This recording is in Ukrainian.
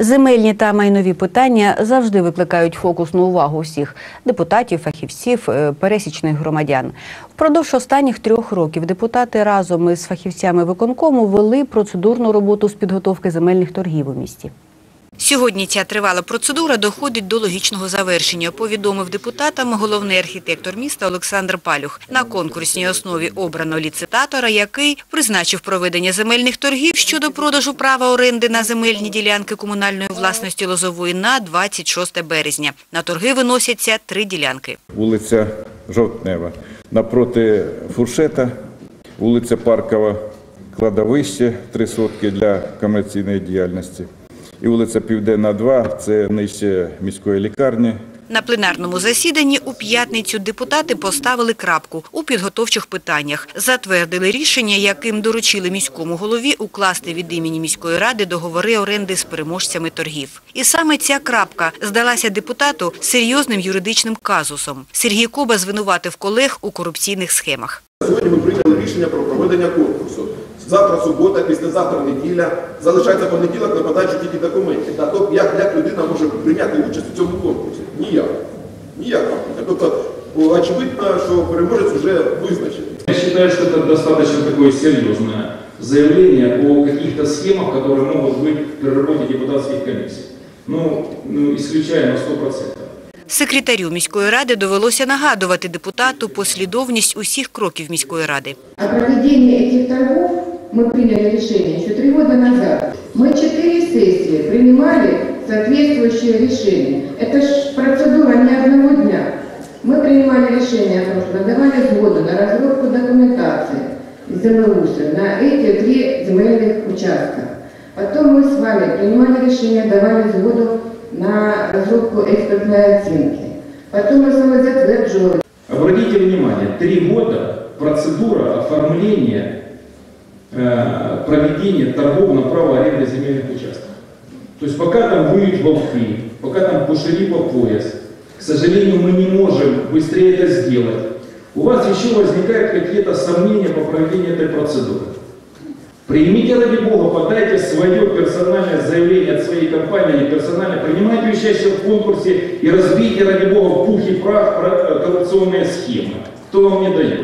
Земельні та майнові питання завжди викликають фокусну увагу всіх депутатів, фахівців, е, пересічних громадян. Впродовж останніх трьох років депутати разом із фахівцями виконкому вели процедурну роботу з підготовки земельних торгів у місті. Сьогодні ця тривала процедура доходить до логічного завершення, повідомив депутатам головний архітектор міста Олександр Палюх. На конкурсній основі обрано ліцитатора, який призначив проведення земельних торгів щодо продажу права оренди на земельні ділянки комунальної власності Лозової на 26 березня. На торги виносяться три ділянки. вулиця Жовтнева. Напроти фуршета, вулиця Паркова, кладовище, три сотки для комерційної діяльності. І вулиця Південна, 2, це нижче міської лікарні. На пленарному засіданні у п'ятницю депутати поставили крапку у підготовчих питаннях. Затвердили рішення, яким доручили міському голові укласти від імені міської ради договори оренди з переможцями торгів. І саме ця крапка здалася депутату серйозним юридичним казусом. Сергій Коба звинуватив колег у корупційних схемах. Сьогодні ми прийняли рішення про проведення конкурсу. Завтра субота, післязавтра неділя. Залишається понеділок на подачу тільки документів. Та то як, як людина може прийняти участь у цьому конкурсі? Ніяк. Ніяк. Тобто, о, очевидно, що переможець вже визначений. Я считаю, что это достаточно такое серьезное заявление о каких-то схемах, которые могут быть при работе депутатских комиссий. Ну, ну исключая на 100%. Секретарю міської ради довелося нагадувати депутату послідовність усіх кроків міської ради. О проведении этих торгов мы приняли решение еще три года назад. Мы четыре сессии принимали соответствующие решения. Это ж процедура не одного дня. Мы принимали решение о том, что давали сгоду на разработку документации землеустройства на эти три земельных участка. Потом мы с вами принимали решение, давали сгоду на разработку экспертной оценки. Потом вами затвердживали Обратите внимание, три года процедура оформления, э, проведения торгов на право аренды земельных участков. То есть пока там выють волки, пока там пушери по пояс, к сожалению, мы не можем быстрее это сделать. У вас еще возникают какие-то сомнения по проведению этой процедуры. Примите ради Бога, подайте свое персональное заявление от своей компании, не персонально, принимайте участие в конкурсе и разбейте ради Бога в пух и прах про- э, коррупционные схемы. Кто вам не дает?